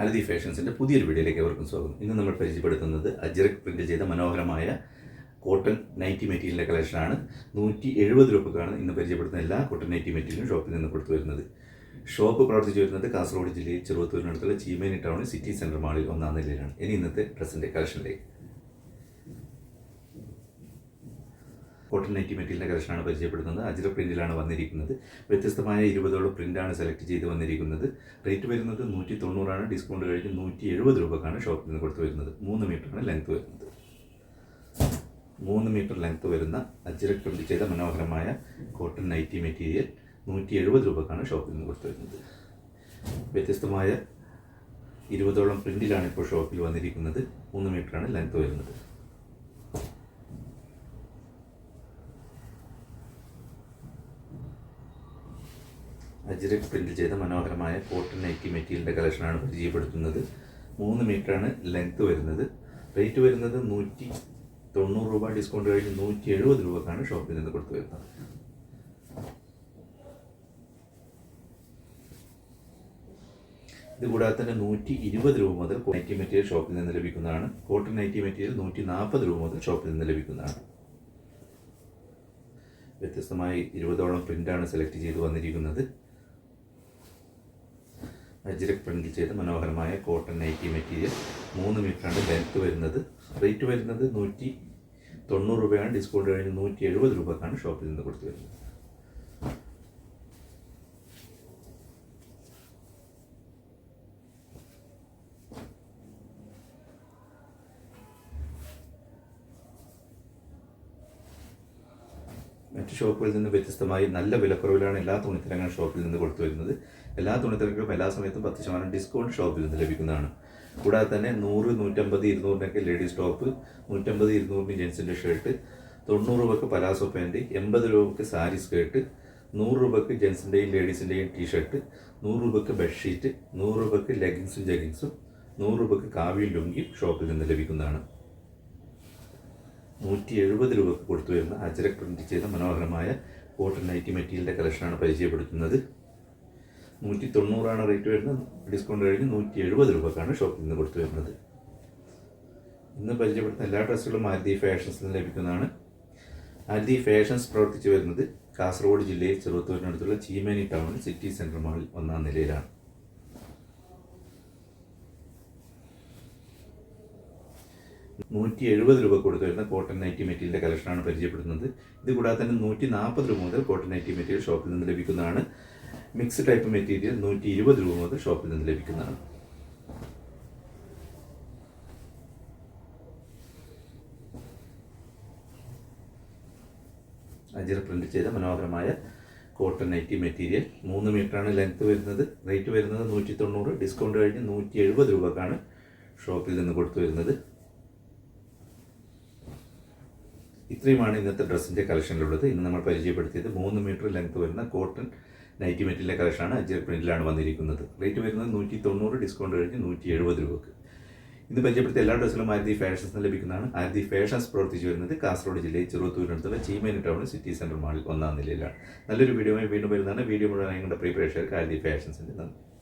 ആലതി ഫാഷൻസിന്റെ പുതിയൊരു വീഡിയോയിലേക്ക് അവർക്കും സ്വാഗതം. ഇന്ന് നമ്മൾ പരിചയപ്പെടുത്തുന്നത് അജ്രക് പ്രിന്റ് ചെയ്ത മനോഹരമായ കോട്ടൺ നൈറ്റി മെറ്റീരിയലിന്റെ കളക്ഷനാണ് നൂറ്റി എഴുപത് രൂപക്കാണ് ഇന്ന് പരിചയപ്പെടുത്തുന്ന എല്ലാ കോട്ടൺ നൈറ്റി മെറ്റീരിയലും ഷോപ്പിൽ നിന്ന് കൊടുത്തു വരുന്നത്. ഷോപ്പ് പ്രവർത്തിച്ചു വരുന്നത് കാസർഗോഡ് ജില്ലയിൽ ചെറുവത്തൂരിനടുത്തുള്ള ചീമേനി ടൗണിൽ സിറ്റി സെന്റർ മാളിൽ ഒന്നാം നിലയിലാണ്. ഇനി ഇന്നത്തെ ഡ്രസ്സിന്റെ കളക്ഷനിലേക്ക് കോട്ടൺ നൈറ്റി മെറ്റീരിയലിന്റെ കളക്ഷനാണ് പരിചയപ്പെടുത്തുന്നത്. അജിറ പ്രിന്റിലാണ് വന്നിരിക്കുന്നത്. വ്യത്യസ്തമായ ഇരുപതോളം പ്രിന്റാണ് സെലക്ട് ചെയ്ത് വന്നിരിക്കുന്നത്. റേറ്റ് വരുന്നത് നൂറ്റി തൊണ്ണൂറാണ് ഡിസ്കൗണ്ട് കഴിഞ്ഞ് നൂറ്റി എഴുപത് രൂപക്കാണ് ഷോപ്പിൽ നിന്ന് കൊടുത്തു വരുന്നത്. മൂന്ന് മീറ്ററാണ് ലെങ്ത് വരുന്നത്. മൂന്ന് മീറ്റർ ലെങ്ത് വരുന്ന അജിറ പ്രിന്റ് ചെയ്ത മനോഹരമായ കോട്ടൺ നൈറ്റി മെറ്റീരിയൽ നൂറ്റി എഴുപത് രൂപക്കാണ് ഷോപ്പിൽ നിന്ന് കൊടുത്തു വരുന്നത്. വ്യത്യസ്തമായ ഇരുപതോളം പ്രിന്റിലാണ് ഇപ്പോൾ ഷോപ്പിൽ വന്നിരിക്കുന്നത്. മൂന്ന് മീറ്ററാണ് ലെങ്ത് വരുന്നത്. അജ്രക് പ്രിന്റ് ചെയ്ത മനോഹരമായ കോട്ടൺ നൈറ്റി മെറ്റീരിയലിന്റെ കളക്ഷനാണ് പരിചയപ്പെടുത്തുന്നത്. മൂന്ന് ആണ് ലെങ്ത് വരുന്നത്. റേറ്റ് വരുന്നത് നൂറ്റി തൊണ്ണൂറ് രൂപ ഡിസ്കൗണ്ട് കഴിഞ്ഞ് നൂറ്റി എഴുപത് രൂപക്കാണ് ഷോപ്പിൽ നിന്ന് കൊടുത്തു വരുന്നത്. ഇത് കൂടാതെ തന്നെ നൂറ്റി ഇരുപത് രൂപ മുതൽ നൈറ്റി മെറ്റീരിയൽ ഷോപ്പിൽ നിന്ന് ലഭിക്കുന്നതാണ്. കോട്ടൺ നൈറ്റി മെറ്റീരിയൽ നൂറ്റി നാൽപ്പത് രൂപ മുതൽ ഷോപ്പിൽ നിന്ന് ലഭിക്കുന്നതാണ്. വ്യത്യസ്തമായി ഇരുപതോളം പ്രിന്റാണ് സെലക്ട് ചെയ്ത് വന്നിരിക്കുന്നത്. അജ്രക് പ്രിന്റ് ചെയ്ത മനോഹരമായ കോട്ടൺ നൈറ്റി മെറ്റീരിയൽ. മൂന്ന് മീറ്ററാണ് ലെങ്ത് വരുന്നത്. റേറ്റ് വരുന്നത് നൂറ്റി തൊണ്ണൂറ് രൂപയാണ്. ഡിസ്കൗണ്ട് കഴിഞ്ഞ് നൂറ്റി എഴുപത് രൂപക്കാണ് ഷോപ്പിൽ നിന്ന് കൊടുത്തു വരുന്നത്. മറ്റ് ഷോപ്പുകളിൽ നിന്ന് വ്യത്യസ്തമായി നല്ല വിലക്കുറവിലാണ് എല്ലാ തുണിത്തരങ്ങളും ഷോപ്പിൽ നിന്ന് കൊടുത്തു വരുന്നത് എല്ലാ തുണിത്തരങ്ങളും എല്ലാ സമയത്തും പത്ത് ശതമാനം ഡിസ്കൗണ്ട് ഷോപ്പിൽ നിന്ന് ലഭിക്കുന്നതാണ്. കൂടാതെ തന്നെ നൂറ് നൂറ്റമ്പത് ഇരുന്നൂറിനൊക്കെ ലേഡീസ് ടോപ്പ് നൂറ്റമ്പത് ഇരുന്നൂറിന് ജെൻസിന്റെ ഷർട്ട് തൊണ്ണൂറ് രൂപക്ക് പലാസോ പാന്റ് എൺപത് രൂപക്ക് സാരി സ്കേർട്ട് നൂറ് രൂപക്ക് ജെൻസിന്റെയും ലേഡീസിന്റെയും ടീഷർട്ട് നൂറ് രൂപക്ക് ബെഡ്ഷീറ്റ് നൂറ് രൂപക്ക് ലെഗിങ്സും ജെഗിങ്സും നൂറ് രൂപക്ക് കാവിയും ലുങ്കിയും ഷോപ്പിൽ നിന്ന് ലഭിക്കുന്നതാണ്. നൂറ്റി എഴുപത് രൂപക്ക് കൊടുത്തു വരുന്ന അജരക് പ്രിന്റ് ചെയ്ത മനോഹരമായ കോട്ടൺ നൈറ്റി മെറ്റീരിയലിന്റെ കളക്ഷനാണ് പരിചയപ്പെടുത്തുന്നത്. നൂറ്റി തൊണ്ണൂറാണ് റേറ്റ് വരുന്നത്. ഡിസ്കൗണ്ട് കഴിഞ്ഞ് നൂറ്റി എഴുപത് രൂപക്കാണ് ഷോപ്പിൽ നിന്ന് കൊടുത്തു വരുന്നത്. ഇന്ന് പരിചയപ്പെടുത്തുന്ന എല്ലാ ഡ്രസ്സുകളും ആരതി ഫാഷൻസിൽ നിന്ന് ലഭിക്കുന്നതാണ്. ആരതി ഫാഷൻസ് പ്രവർത്തിച്ചു വരുന്നത് കാസർഗോഡ് ജില്ലയിൽ ചെറുത്തൂരിനടുത്തുള്ള ചീമേനി ടൗണിൽ സിറ്റി സെൻട്രൽ മാളിൽ ഒന്നാം നിലയിലാണ്. നൂറ്റി എഴുപത് രൂപ കൊടുത്തു വരുന്ന കോട്ടൺ നൈറ്റി മെറ്റീരിയലിന്റെ കളക്ഷനാണ് പരിചയപ്പെടുന്നത്. ഇത് കൂടാതെ തന്നെ നൂറ്റി നാൽപ്പത് രൂപ മുതൽ കോട്ടൺ നൈറ്റി മെറ്റീരിയൽ ഷോപ്പിൽ നിന്ന് ലഭിക്കുന്നതാണ്. മിക്സ് ടൈപ്പ് മെറ്റീരിയൽ നൂറ്റി ഇരുപത് രൂപ മുതൽ ഷോപ്പിൽ നിന്ന് ലഭിക്കുന്നതാണ്. അജിർ പ്രിന്റ് ചെയ്ത മനോഹരമായ കോട്ടൺ നൈറ്റി മെറ്റീരിയൽ മൂന്ന് മീറ്ററാണ് ലെങ്ത് വരുന്നത്. റേറ്റ് വരുന്നത് നൂറ്റി തൊണ്ണൂറ് ഡിസ്കൗണ്ട് കഴിഞ്ഞ് നൂറ്റി എഴുപത് രൂപക്കാണ് ഷോപ്പിൽ നിന്ന് കൊടുത്തു വരുന്നത്. ഇത്രയുമാണ് ഇന്നത്തെ ഡ്രസ്സിന്റെ കളക്ഷനിലുള്ളത്. ഇന്ന് നമ്മൾ പരിചയപ്പെടുത്തിയത് മൂന്ന് മീറ്റർ ലെങ്ത് വരുന്ന കോട്ടൺ നൈറ്റി മെറ്റീരിയലിന്റെ കളക്ഷനാണ്. അജയർ പ്രിന്റിലാണ് വന്നിരിക്കുന്നത്. റേറ്റ് വരുന്നത് നൂറ്റി തൊണ്ണൂറ് ഡിസ്കൗണ്ട് കഴിഞ്ഞ് നൂറ്റി എഴുപത് രൂപക്ക്. ഇന്ന് പരിചയപ്പെടുത്തിയ എല്ലാ ഡ്രസ്സുകളും ആരതി ഫാഷൻസ് ലഭിക്കുന്നതാണ്. ആരതി ഫാഷൻസ് പ്രവർത്തിച്ചു വരുന്നത് കാസർഗോഡ് ജില്ലയിൽ ചെറുത്തൂരിനടുത്തുള്ള ചീമേനി ടൗൺ സിറ്റി സെന്റർ മാളിൽ ഒന്നാം നിലയിലാണ്. നല്ലൊരു വീഡിയോയുമായി വീണ്ടും വരുന്നതാണ്. വീഡിയോ മുഴുവൻ നിങ്ങളുടെ പ്രിയ പ്രേക്ഷകർക്ക് ആരതി ഫാഷൻസിന്റെ നന്ദി.